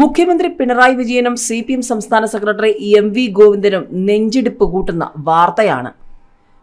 മുഖ്യമന്ത്രി പിണറായി വിജയനും C P M സംസ്ഥാന സെക്രട്ടറി എം വി ഗോവിന്ദനും നെഞ്ചിടിപ്പ് കൂട്ടുന്ന വാർത്തയാണ്.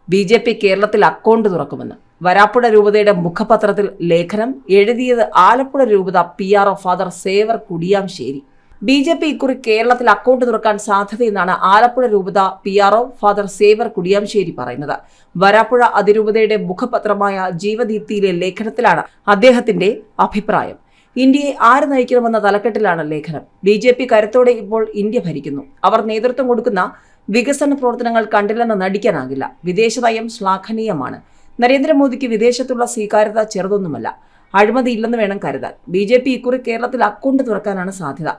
ബി ജെ പി കേരളത്തിൽ അക്കൗണ്ട് തുറക്കുമെന്ന്. വരാപ്പുഴ രൂപതയുടെ മുഖപത്രത്തിൽ ലേഖനം എഴുതിയത് ആലപ്പുഴ രൂപത P R O father Xavier Kudiyamsheri B J P ഇക്കുറി കേരളത്തിൽ അക്കൗണ്ട് തുറക്കാൻ സാധ്യതയെന്നാണ് ആലപ്പുഴ രൂപത P R O father Xavier Kudiyamsheri പറയുന്നത്. വരാപ്പുഴ അതിരൂപതയുടെ മുഖപത്രമായ ജീവദീപ്തിയിലെ ലേഖനത്തിലാണ് അദ്ദേഹത്തിന്റെ അഭിപ്രായം. ഇന്ത്യയെ ആര് നയിക്കണമെന്ന തലക്കെട്ടിലാണ് ലേഖനം. ബി ജെ പി കരുത്തോടെ ഇപ്പോൾ ഇന്ത്യ ഭരിക്കുന്നു. അവർ നേതൃത്വം കൊടുക്കുന്ന വികസന പ്രവർത്തനങ്ങൾ കണ്ടില്ലെന്ന് നടിക്കാനാകില്ല. വിദേശ നയം ശ്ലാഘനീയമാണ്. നരേന്ദ്രമോദിക്ക് വിദേശത്തുള്ള സ്വീകാര്യത ചെറുതൊന്നുമല്ല. അഴിമതി ഇല്ലെന്ന് വേണം കരുതാൻ. ബി ജെ പി ഇക്കുറി കേരളത്തിൽ അക്കൗണ്ട് തുറക്കാനാണ് സാധ്യത.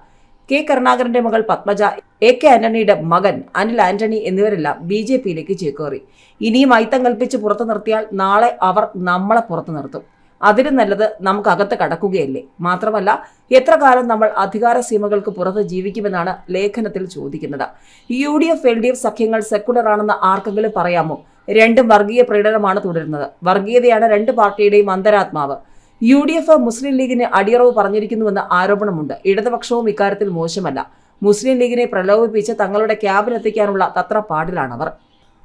കെ കരുണാകരന്റെ മകൾ പത്മജ എ കെ ആന്റണിയുടെ മകൻ അനിൽ ആന്റണി എന്നിവരെല്ലാം ബി ജെ പിയിലേക്ക് ചേക്കേറി. ഇനിയും അയിത്തം കൽപ്പിച്ച് പുറത്തു നിർത്തിയാൽ നാളെ അവർ നമ്മളെ പുറത്തു നിർത്തും. അതിലും നല്ലത് നമുക്ക് അകത്ത് കടക്കുകയല്ലേ? മാത്രമല്ല എത്ര കാലം നമ്മൾ അധികാര സീമകൾക്ക് പുറത്ത് ജീവിക്കുമെന്നാണ് ലേഖനത്തിൽ ചോദിക്കുന്നത്. U D F L D F സഖ്യങ്ങൾ secular ആണെന്ന് ആർക്കെങ്കിലും പറയാമോ? രണ്ടും വർഗീയ പ്രീണനമാണ് തുടരുന്നത്. വർഗീയതയാണ് രണ്ട് പാർട്ടിയുടെയും അന്തരാത്മാവ്. യു ഡി എഫ് മുസ്ലിം ലീഗിന് അടിയറവ് പറഞ്ഞിരിക്കുന്നുവെന്ന് ആരോപണമുണ്ട്. ഇടതുപക്ഷവും ഇക്കാര്യത്തിൽ മോശമല്ല. മുസ്ലിം ലീഗിനെ പ്രലോഭിപ്പിച്ച് തങ്ങളുടെ ക്യാബിനെത്തിക്കാനുള്ള തത്രപ്പാടിലാണവർ.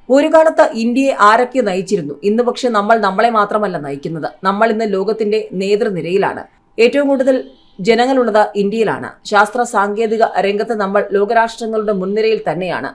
ഒരു കാലത്ത് ഇന്ത്യയെ ആരൊക്കെ നയിച്ചിരുന്നു? ഇന്ന് പക്ഷെ നമ്മൾ നമ്മളെ മാത്രമല്ല നയിക്കുന്നത്. നമ്മൾ ഇന്ന് ലോകത്തിന്റെ നേതൃനിരയിലാണ്. ഏറ്റവും കൂടുതൽ ജനങ്ങളുള്ളത് ഇന്ത്യയിലാണ്. ശാസ്ത്ര സാങ്കേതിക രംഗത്ത് നമ്മൾ ലോകരാഷ്ട്രങ്ങളുടെ മുൻനിരയിൽ തന്നെയാണ്.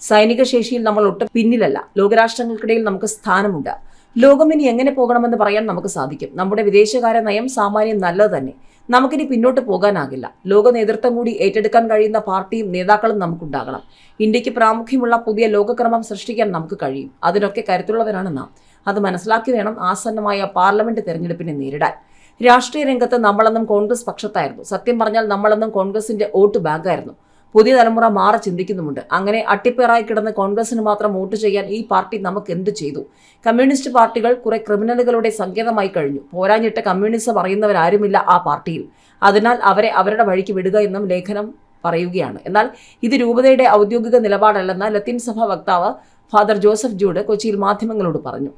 സൈനിക ശേഷിയിൽ നമ്മൾ ഒട്ടും പിന്നിലല്ല. ലോകരാഷ്ട്രങ്ങൾക്കിടയിൽ നമുക്ക് സ്ഥാനമുണ്ട്. ലോകം ഇനി എങ്ങനെ പോകണമെന്ന് പറയാൻ നമുക്ക് സാധിക്കും. നമ്മുടെ വിദേശകാര്യ നയം സാമാന്യം നല്ലത് തന്നെ. നമുക്കിനി പിന്നോട്ട് പോകാനാകില്ല. ലോക നേതൃത്വം കൂടി ഏറ്റെടുക്കാൻ കഴിയുന്ന പാർട്ടിയും നേതാക്കളും നമുക്കുണ്ടാകണം. ഇന്ത്യയ്ക്ക് പ്രാമുഖ്യമുള്ള പുതിയ ലോകക്രമം സൃഷ്ടിക്കാൻ നമുക്ക് കഴിയും. അതിനൊക്കെ കരുത്തുള്ളവരാണ് നാം. അത് മനസ്സിലാക്കി വേണം ആസന്നമായ പാർലമെന്റ് തെരഞ്ഞെടുപ്പിനെ നേരിടാൻ. രാഷ്ട്രീയ രംഗത്ത് നമ്മളെന്നും കോൺഗ്രസ് പക്ഷത്തായിരുന്നു. സത്യം പറഞ്ഞാൽ നമ്മളെന്നും കോൺഗ്രസിന്റെ വോട്ട് ബാങ്കായിരുന്നു. പുതിയ തലമുറ മാറി ചിന്തിക്കുന്നുമുണ്ട്. അങ്ങനെ അട്ടിപ്പേറായി കിടന്ന് കോൺഗ്രസിന് മാത്രം വോട്ട് ചെയ്യാൻ ഈ പാർട്ടി നമുക്ക് എന്ത് ചെയ്തു? കമ്മ്യൂണിസ്റ്റ് പാർട്ടികൾ കുറെ ക്രിമിനലുകളുടെ സങ്കേതമായി കഴിഞ്ഞു. പോരാഞ്ഞിട്ട് കമ്മ്യൂണിസം അറിയുന്നവരാരുമില്ല ആ പാർട്ടിയിൽ. അതിനാൽ അവരെ അവരുടെ വഴിക്ക് വിടുക എന്നും ലേഖനം പറയുകയാണ്. എന്നാൽ ഇത് രൂപതയുടെ ഔദ്യോഗിക നിലപാടല്ലെന്ന് ലത്തീൻ സഭ വക്താവ് ഫാദർ ജോസഫ് ജൂഡ് കൊച്ചിയിൽ മാധ്യമങ്ങളോട് പറഞ്ഞു.